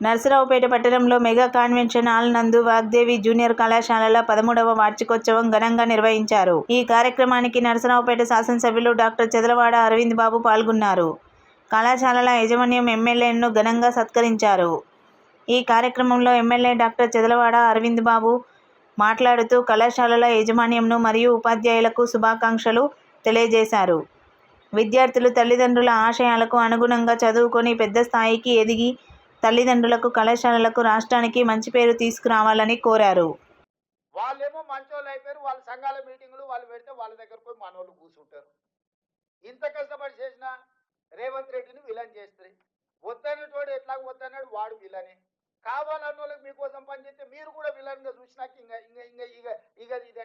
నర్సరావుపేట పట్టణంలో mega convention hall నందు Vagdevi junior కళాశాలల పదమూడవ వార్షికోత్సవం ఘనంగా నిర్వహించారు. ఈ కార్యక్రమానికి నర్సరావుపేట శాసనసభ్యులు డాక్టర్ చెదలవాడ అరవింద్ బాబు పాల్గొన్నారు. కళాశాలల యాజమాన్యం ఎమ్మెల్యేను ఘనంగా సత్కరించారు. ఈ కార్యక్రమంలో ఎమ్మెల్యే డాక్టర్ చెదలవాడ అరవింద్ బాబు మాట్లాడుతూ కళాశాలల యాజమాన్యంను మరియు ఉపాధ్యాయులకు శుభాకాంక్షలు తెలియజేశారు. విద్యార్థులు తల్లిదండ్రుల ఆశయాలకు అనుగుణంగా చదువుకొని పెద్ద స్థాయికి ఎదిగి తల్లిదండ్రులకు కళాశాలలకు రాష్ట్రానికి మంచి పేరు తీసుకురావాలని కోరారు. వాళ్ళేమో మంచోళ్ళు అయిపోయారు వాళ్ళ సంఘాల మీటింగులు వాళ్ళు పెడితే వాళ్ళ దగ్గర పోయి మనోళ్ళు కూర్చుంటారు. ఇంత కష్టపడి చేసిన రేవంత్ రెడ్డిని విలన్ చేస్తారు వద్దనేటోడు ఎట్లా వద్దన్నాడు వాడు విలనే. కావాలన్న వాళ్ళకి మీకోసం పనిచేస్తే మీరు కూడా విలన్గా చూసినాక ఇంకా ఇంకా ఇంకా ఇక